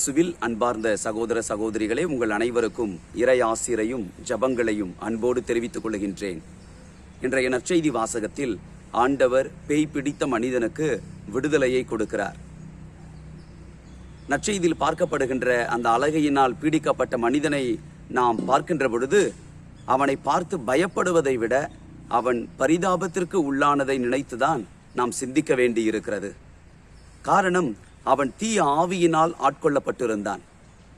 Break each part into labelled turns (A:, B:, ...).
A: இயேசுவில் அன்பார்ந்த சகோதர சகோதரிகளே உங்கள் அனைவருக்கும் இறை ஆசிரையும் ஜபங்களையும் அன்போடு தெரிவித்துக் கொள்கின்றேன். இன்றைய நற்செய்தி வாசகத்தில் ஆண்டவர் பேய் பிடித்த மனிதனுக்கு விடுதலையை கொடுக்கிறார். நற்செய்தியில் பார்க்கப்படுகின்ற அந்த அழகையினால் பீடிக்கப்பட்ட மனிதனை நாம் பார்க்கின்ற பொழுது அவனை பார்த்து பயப்படுவதை விட அவன் பரிதாபத்திற்கு உள்ளானதை நினைத்துதான் நாம் சிந்திக்க வேண்டியிருக்கிறது. காரணம் அவன் தீய ஆவியினால் ஆட்கொள்ளப்பட்டிருந்தான்.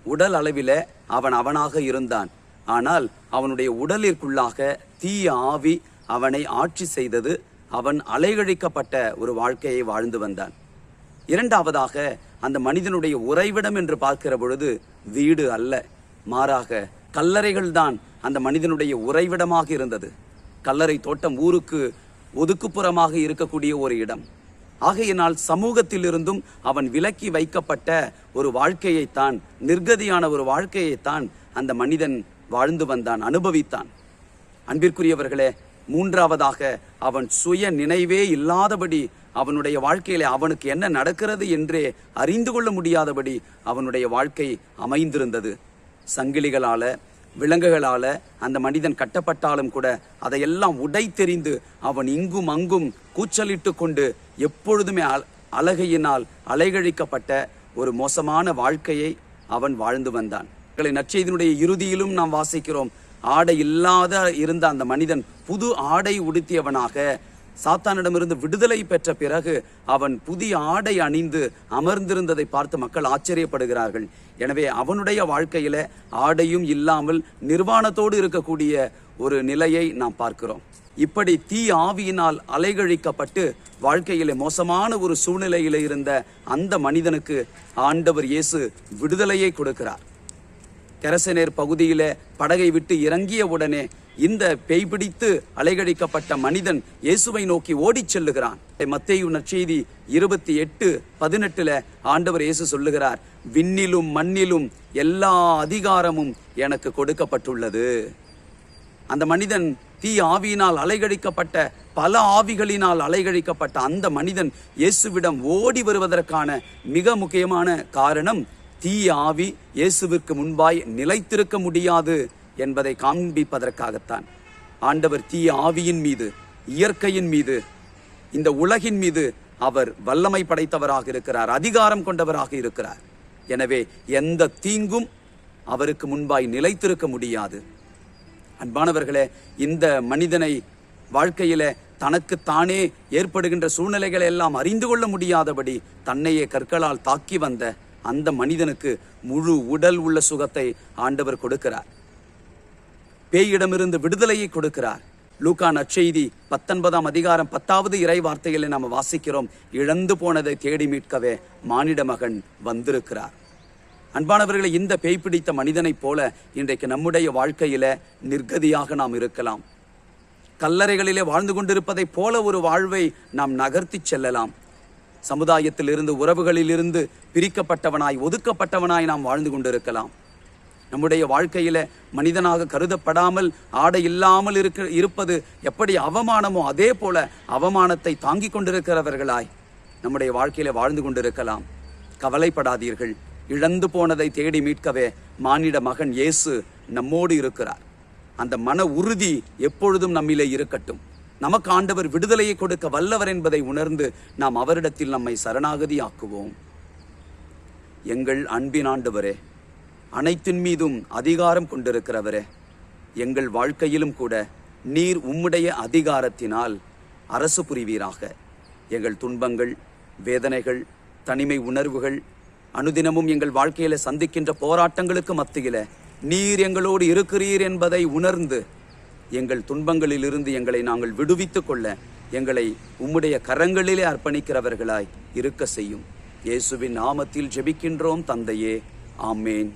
A: உடல் அளவில அவன் அவனாக இருந்தான். ஆனால் அவனுடைய உடலிற்குள்ளாக தீய ஆவி அவனை ஆட்சி செய்தது அவன் அலைகழிக்கப்பட்ட ஒரு வாழ்க்கையை வாழ்ந்து வந்தான். இரண்டாவதாக அந்த மனிதனுடைய உறைவிடம் என்று பார்க்கிற பொழுது வீடு அல்ல. மாறாக கல்லறைகள்தான் அந்த மனிதனுடைய உறைவிடமாக இருந்தது. கல்லறை தோட்டம் ஊருக்கு ஒதுக்குப்புறமாக இருக்கக்கூடிய ஒரு இடம். ஆகையினால் சமூகத்திலிருந்தும் அவன் விலக்கி வைக்கப்பட்ட ஒரு வாழ்க்கையைத்தான் நிர்கதியான ஒரு வாழ்க்கையைத்தான் அந்த மனிதன் வாழ்ந்து வந்தான் அனுபவித்தான். அன்பிற்குரியவர்களே மூன்றாவதாக அவன் சுய நினைவே இல்லாதபடி அவனுடைய வாழ்க்கையில அவனுக்கு என்ன நடக்கிறது என்றே அறிந்து கொள்ள முடியாதபடி அவனுடைய வாழ்க்கை அமைந்திருந்தது. சங்கிலிகளால விலங்குகளால அந்த மனிதன் கட்டப்பட்டாலும் கூட அதையெல்லாம் உடை தெரிந்து அவன் இங்கும் அங்கும் கூச்சலிட்டு கொண்டு எப்பொழுதுமே அழகையினால் அலைகழிக்கப்பட்ட ஒரு மோசமான வாழ்க்கையை அவன் வாழ்ந்து வந்தான். மக்களை, நற்செய்தியினுடைய இறுதியிலும் நாம் வாசிக்கிறோம். ஆடை இல்லாத இருந்த அந்த மனிதன் புது ஆடை உடுத்தியவனாக சாத்தானிடமிருந்து விடுதலை பெற்ற பிறகு அவன் புதிய ஆடை அணிந்து அமர்ந்திருந்ததை பார்த்து மக்கள் ஆச்சரியப்படுகிறார்கள். எனவே அவனுடைய வாழ்க்கையில ஆடையும் இல்லாமல் நிர்வாணத்தோடு இருக்கக்கூடிய ஒரு நிலையை நாம் பார்க்கிறோம். இப்படி தீ ஆவியினால் அலைகழிக்கப்பட்டு வாழ்க்கையிலே மோசமான ஒரு சூழ்நிலையில் இருந்த அந்த மனிதனுக்கு ஆண்டவர் இயேசு விடுதலையை கொடுக்கிறார். கரசனேர் பகுதியிலே படகை விட்டு இறங்கிய உடனே இந்த பேய் பிடித்து அலைகழிக்கப்பட்ட மனிதன் இயேசுவை நோக்கி ஓடிச் செல்லுகிறான். மத்தேயு நற்செய்தி இருபத்தி எட்டு பதினெட்டுல ஆண்டவர் இயேசு சொல்லுகிறார் விண்ணிலும் மண்ணிலும் எல்லா அதிகாரமும் எனக்கு கொடுக்கப்பட்டுள்ளது. அந்த மனிதன் தீ ஆவியினால் அலைகழிக்கப்பட்ட பல ஆவிகளினால் அலைகழிக்கப்பட்ட அந்த மனிதன் இயேசுவிடம் ஓடி வருவதற்கான மிக முக்கியமான காரணம் தீ ஆவி இயேசுவிற்கு முன்பாய் நிலைத்திருக்க முடியாது என்பதை காண்பிப்பதற்காகத்தான். ஆண்டவர் தீ ஆவியின் மீது இயற்கையின் மீது இந்த உலகின் மீது அவர் வல்லமை படைத்தவராக இருக்கிறார் அதிகாரம் கொண்டவராக இருக்கிறார். எனவே எந்த தீங்கும் அவருக்கு முன்பாய் நிலைத்திருக்க முடியாது. அன்பானவர்களே இந்த மனிதனை வாழ்க்கையில தனக்கு தானே ஏற்படுகின்ற சூழ்நிலைகளை எல்லாம் அறிந்து கொள்ள முடியாதபடி தன்னையே கற்களால் தாக்கி வந்த அந்த மனிதனுக்கு முழு உடல் உள்ள சுகத்தை ஆண்டவர் கொடுக்கிறார். பேயிடமிருந்து விடுதலையை கொடுக்கிறார். லூகா நற்செய்தி பத்தொன்பதாம் அதிகாரம் பத்தாவது இறை வார்த்தைகளை நாம் வாசிக்கிறோம். இழந்து போனதை தேடி மீட்கவே மானிட மகன் வந்திருக்கிறார். அன்பானவர்களை இந்த பேய் பிடித்த மனிதனைப் போல இன்றைக்கு நம்முடைய வாழ்க்கையில நிர்கதியாக நாம் இருக்கலாம். கல்லறைகளிலே வாழ்ந்து கொண்டிருப்பதைப் போல ஒரு வாழ்வை நாம் நகர்த்தி செல்லலாம். சமுதாயத்திலிருந்து உறவுகளிலிருந்து பிரிக்கப்பட்டவனாய் ஒதுக்கப்பட்டவனாய் நாம் வாழ்ந்து கொண்டிருக்கலாம். நம்முடைய வாழ்க்கையில மனிதனாக கருதப்படாமல் ஆடை இல்லாமல் இருக்க இருப்பது எப்படி அவமானமோ அதே போல அவமானத்தை தாங்கிக் கொண்டிருக்கிறவர்களாய் நம்முடைய வாழ்க்கையில வாழ்ந்து கொண்டிருக்கலாம். கவலைப்படாதீர்கள். இழந்து போனதை தேடி மீட்கவே மானிட மகன் இயேசு நம்மோடு இருக்கிறார். அந்த மன உறுதி எப்பொழுதும் நம்மிலே இருக்கட்டும். நமக்கு ஆண்டவர் விடுதலையை கொடுக்க வல்லவர் என்பதை உணர்ந்து நாம் அவரிடத்தில் நம்மை சரணாகதி ஆக்குவோம் எங்கள் அன்பின் ஆண்டவரே அனைத்தின் மீதும் அதிகாரம் கொண்டிருக்கிறவரே எங்கள் வாழ்க்கையிலும் கூட நீர் உம்முடைய அதிகாரத்தினால் அரசு புரிவீராக. எங்கள் துன்பங்கள் வேதனைகள் தனிமை உணர்வுகள் அனுதினமும் எங்கள் வாழ்க்கையில சந்திக்கின்ற போராட்டங்களுக்கு மத்தியில நீர் எங்களோடு இருக்கிறீர் என்பதை உணர்ந்து எங்கள் துன்பங்களிலிருந்து எங்களை நாங்கள் விடுவித்துக் கொள்ள எங்களை உம்முடைய கரங்களிலே அர்ப்பணிக்கிறவர்களாய் இருக்க செய்யும். இயேசுவின் நாமத்தில் ஜெபிக்கின்றோம் தந்தையே. ஆமேன்.